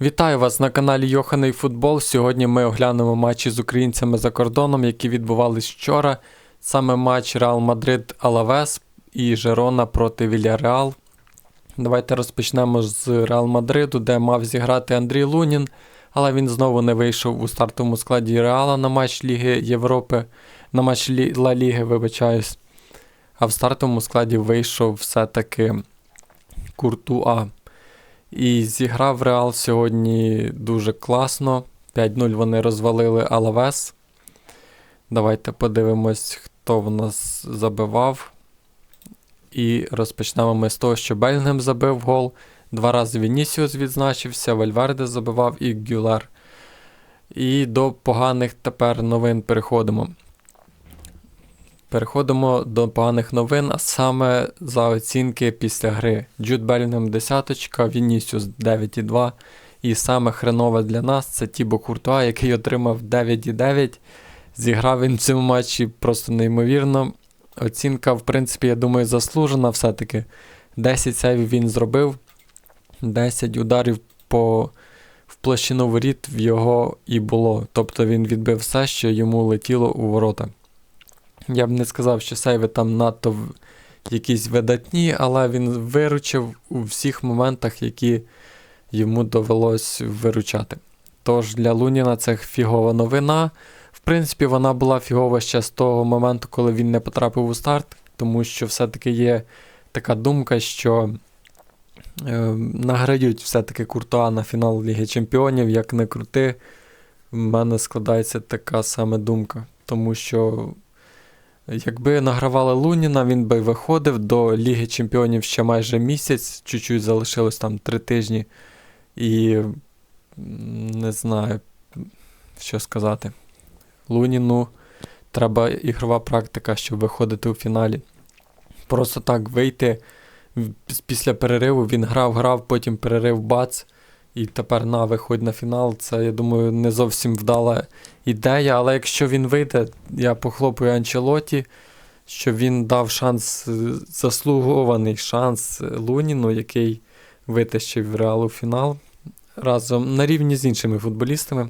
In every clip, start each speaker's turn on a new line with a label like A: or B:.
A: Вітаю вас на каналі Йоханий Футбол. Сьогодні ми оглянемо матчі з українцями за кордоном, які відбувались вчора. Саме матч Реал Мадрид Алавес і Жерона проти Вільяреал. Давайте розпочнемо з Реал Мадриду, де мав зіграти Андрій Лунін, але він знову не вийшов у стартовому складі Реала на матч Ліги Європи, на матч Лі... Ла Ліги, вибачаюсь. А в стартовому складі вийшов все-таки Куртуа. І зіграв Реал сьогодні дуже класно. 5-0 вони розвалили Алавес. Давайте подивимось, хто в нас забивав. І розпочнемо ми з того, що Бельгем забив гол. Два рази Вінісіус відзначився, Вальверде забивав і Гюлер. І до поганих тепер новин переходимо. Переходимо до поганих новин, а саме за оцінки після гри. Джуд Белінгем 10, Вінісіус 9,2. І саме хренове для нас це Тібо Куртуа, який отримав 9,9. Зіграв він в цьому матчі просто неймовірно. Оцінка, в принципі, я думаю, заслужена все-таки. 10 сейвів він зробив, 10 ударів по в площину воріт в його і було. Тобто він відбив все, що йому летіло у ворота. Я б не сказав, що сейви там надто якісь видатні, але він виручив у всіх моментах, які йому довелось виручати. Тож для Луніна це фігова новина. В принципі, вона була фігова ще з того моменту, коли він не потрапив у старт, тому що все-таки є така думка, що е, награють все-таки Куртуа на фінал Ліги Чемпіонів, як не крути. В мене складається така саме думка. Тому що якби награвали Луніна, він би виходив до Ліги Чемпіонів ще майже місяць, чуть-чуть залишилось там три тижні. І не знаю, що сказати. Луніну треба ігрова практика, щоб виходити у фіналі. Просто так вийти після перериву він грав, грав, потім перерив бац. І тепер на виходь на фінал. Це, я думаю, не зовсім вдала ідея. Але якщо він вийде, я похлопаю Анчелоті, що він дав шанс, заслугований шанс Луніну, який витащив Реал у фінал разом на рівні з іншими футболістами.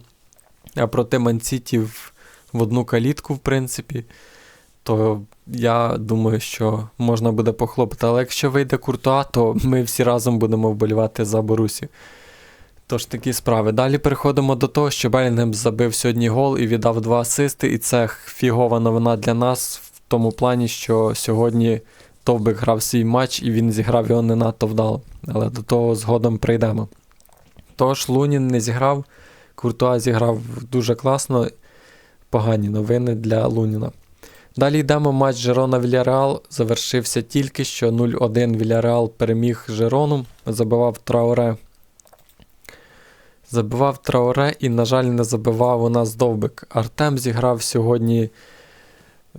A: А проти Мансіті в, в одну калітку, в принципі, то я думаю, що можна буде похлопати. Але якщо вийде Куртуа, то ми всі разом будемо вболівати за Борусі. Тож такі справи. Далі переходимо до того, що Белінгем забив сьогодні гол і віддав два асисти, і це фігова новина для нас в тому плані, що сьогодні Товбик грав свій матч і він зіграв його не надто вдало. Але до того згодом прийдемо. Тож Лунін не зіграв, Куртуа зіграв дуже класно. Погані новини для Луніна. Далі йдемо матч Жерона Вільяреал. Завершився тільки що 0-1 Вільяреал переміг Жерону, забивав Трауре. Забивав Трауре і, на жаль, не забивав у нас Довбик. Артем зіграв сьогодні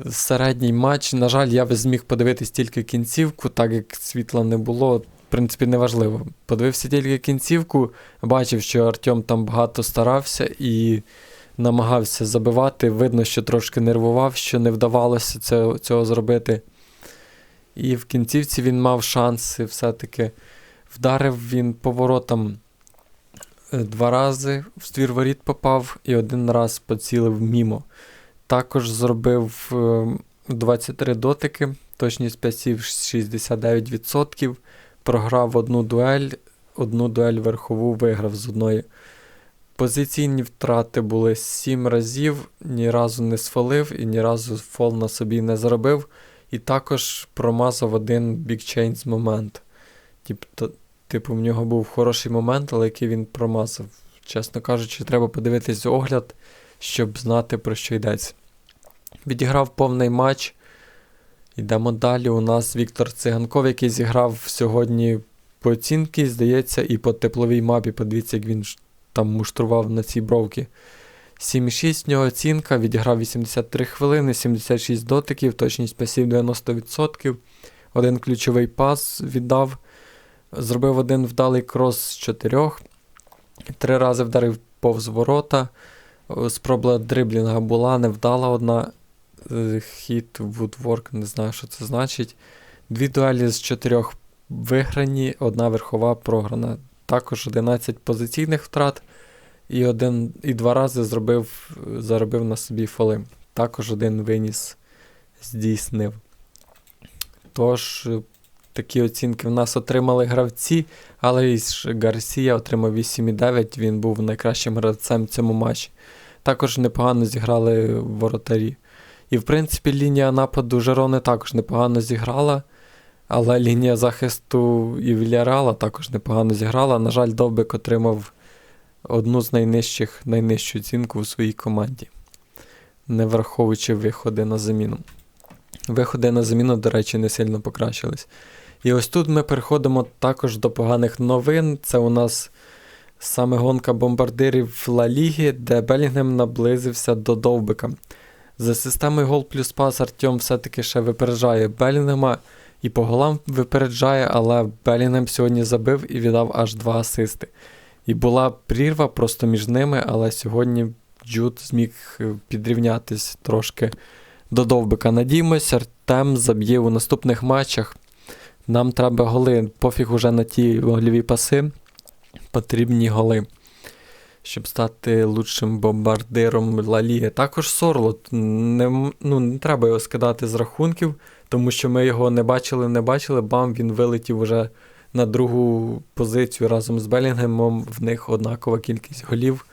A: середній матч. На жаль, я зміг подивитись тільки кінцівку, так як світла не було. В принципі, неважливо. Подивився тільки кінцівку, бачив, що Артем там багато старався і намагався забивати. Видно, що трошки нервував, що не вдавалося цього, цього зробити. І в кінцівці він мав шанси все-таки. Вдарив він поворотом два рази в ствір воріт попав і один раз поцілив мімо. Також зробив е, 23 дотики, точність пасів 69%. Програв одну дуель, одну дуель верхову виграв з одної. Позиційні втрати були 7 разів, ні разу не свалив і ні разу фол на собі не заробив. І також промазав один бікчейнс момент. Типу, типу, в нього був хороший момент, але який він промазав. Чесно кажучи, треба подивитись огляд, щоб знати, про що йдеться. Відіграв повний матч. Йдемо далі. У нас Віктор Циганков, який зіграв сьогодні по оцінки, здається, і по тепловій мапі. Подивіться, як він там муштрував на цій бровки. 7,6 в нього оцінка, відіграв 83 хвилини, 76 дотиків, точність пасів 90%. Один ключовий пас віддав. Зробив один вдалий крос з чотирьох. Три рази вдарив повз ворота. Спроба дриблінга була, невдала одна. Е, Хіт Вудворк, не знаю, що це значить. Дві дуелі з чотирьох виграні, одна верхова програна. також 11 позиційних втрат і, один, і два рази зробив, заробив на собі фоли. Також один виніс здійснив. Тож, е, такі оцінки в нас отримали гравці, але і Гарсія отримав 8,9, він був найкращим гравцем в цьому матчі. Також непогано зіграли воротарі. І, в принципі, лінія нападу Жерони також непогано зіграла, але лінія захисту і Вільярала також непогано зіграла. На жаль, Довбик отримав одну з найнижчих, найнижчу оцінку у своїй команді, не враховуючи виходи на заміну. Виходи на заміну, до речі, не сильно покращились. І ось тут ми переходимо також до поганих новин. Це у нас саме гонка бомбардирів Ла Ліги, де Белінгем наблизився до Довбика. За системою гол плюс пас Артем все-таки ще випереджає Белінгема і по голам випереджає, але Белінгем сьогодні забив і віддав аж два асисти. І була прірва просто між ними, але сьогодні Джуд зміг е, підрівнятись трошки до Довбика. Надіємось, Артем заб'є у наступних матчах. Нам треба голи, пофіг уже на ті гольові паси. Потрібні голи, щоб стати лучшим бомбардиром Ла Ліги. Також Сорлот. Не, ну, не треба його скидати з рахунків, тому що ми його не бачили, не бачили. Бам, він вилетів уже на другу позицію разом з Белінгемом. В них однакова кількість голів.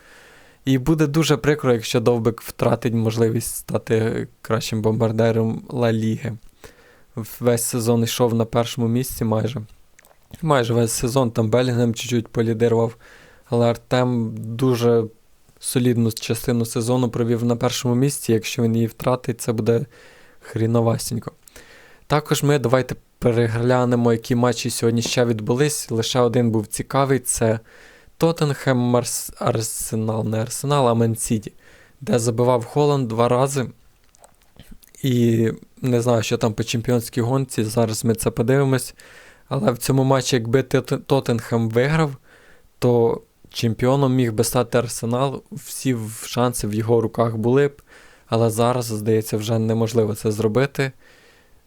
A: І буде дуже прикро, якщо Довбик втратить можливість стати кращим бомбардиром Ла Ліги. Весь сезон йшов на першому місці майже. Майже весь сезон там Белінгем чуть-чуть полідирував, але Артем дуже солідну частину сезону провів на першому місці. Якщо він її втратить, це буде хріновасінько. Також ми давайте переглянемо, які матчі сьогодні ще відбулись. Лише один був цікавий: це Тоттенхем Марс... Арсенал, не Арсенал, а Мен-Сіті, де забивав Холланд два рази. І не знаю, що там по чемпіонській гонці. Зараз ми це подивимось. Але в цьому матчі, якби Тоттенхем виграв, то чемпіоном міг би стати Арсенал. Всі шанси в його руках були б. Але зараз, здається, вже неможливо це зробити.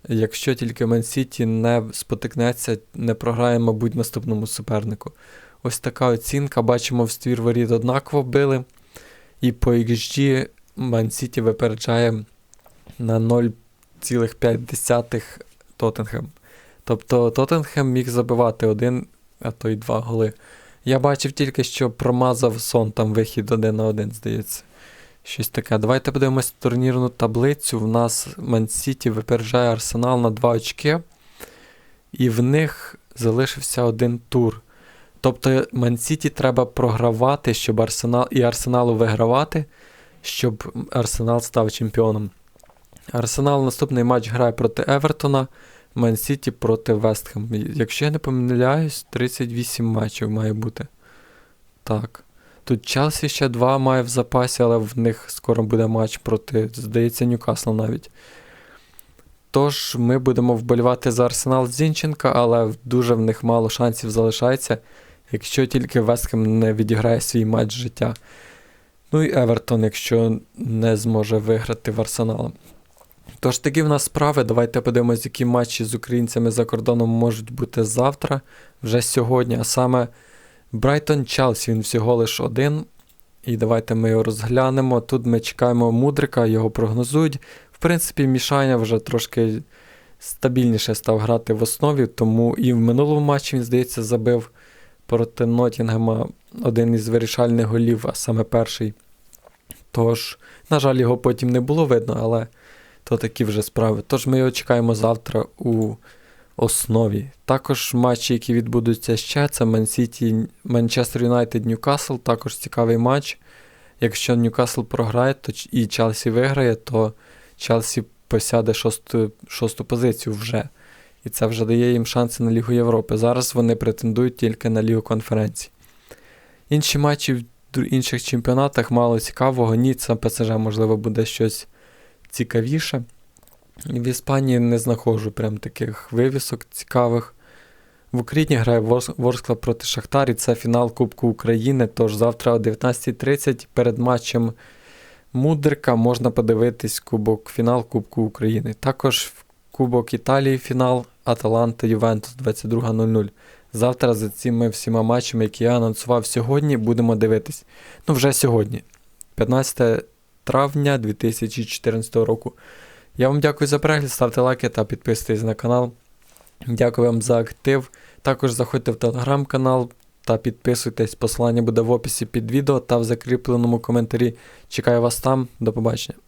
A: Якщо тільки Мен-Сіті не спотикнеться, не програє, мабуть, наступному супернику. Ось така оцінка. Бачимо, в ствір воріт однаково били. І по XG Ман-Сіті випереджає на 0,5 Тоттенхем. Тобто Тоттенхем міг забивати один, а то й два голи. Я бачив тільки, що промазав сон, там вихід один на один, здається. Щось таке. Давайте подивимось турнірну таблицю. В нас Ман-Сіті випереджає Арсенал на 2 очки. І в них залишився один тур. Тобто Ман-Сіті треба програвати, щоб Арсенал і Арсеналу вигравати, щоб Арсенал став чемпіоном. Арсенал наступний матч грає проти Евертона, Ман-Сіті проти Вестхем. Якщо я не помиляюсь, 38 матчів має бути. Так. Тут Челсі ще два має в запасі, але в них скоро буде матч проти, здається, Ньюкасла навіть. Тож ми будемо вболівати за Арсенал Зінченка, але дуже в них мало шансів залишається, якщо тільки Вестхем не відіграє свій матч життя. Ну і Евертон, якщо не зможе виграти в Арсеналом. Тож такі в нас справи. Давайте подивимось, які матчі з українцями за кордоном можуть бути завтра, вже сьогодні. А саме Брайтон Челсі, він всього лиш один. І давайте ми його розглянемо. Тут ми чекаємо Мудрика, його прогнозують. В принципі, Мішаня вже трошки стабільніше став грати в основі, тому і в минулому матчі він, здається, забив проти Нотінгема один із вирішальних голів, а саме перший. Тож, на жаль, його потім не було видно, але то такі вже справи. Тож ми його чекаємо завтра у основі. Також матчі, які відбудуться ще, це Ман-Сіті, Манчестер Юнайтед, Ньюкасл, також цікавий матч. Якщо Ньюкасл програє то, і Челсі виграє, то Челсі посяде шосту, шосту позицію вже. І це вже дає їм шанси на Лігу Європи. Зараз вони претендують тільки на Лігу конференцій. Інші матчі в інших чемпіонатах мало цікавого. Ніцца, ПСЖ, можливо, буде щось цікавіше. В Іспанії не знаходжу прям таких вивісок цікавих. В Україні грає Ворскла проти Шахтарі. Це фінал Кубку України. Тож завтра о 19.30 перед матчем Мудрика можна подивитись Кубок, фінал Кубку України. Також Кубок Італії фінал Аталанта Ювентус 22.00. Завтра за цими всіма матчами, які я анонсував сьогодні, будемо дивитись. Ну, вже сьогодні, 15 травня 2014 року. Я вам дякую за перегляд, ставте лайки та підписуйтесь на канал. Дякую вам за актив. Також заходьте в телеграм-канал та підписуйтесь. Посилання буде в описі під відео та в закріпленому коментарі. Чекаю вас там. До побачення.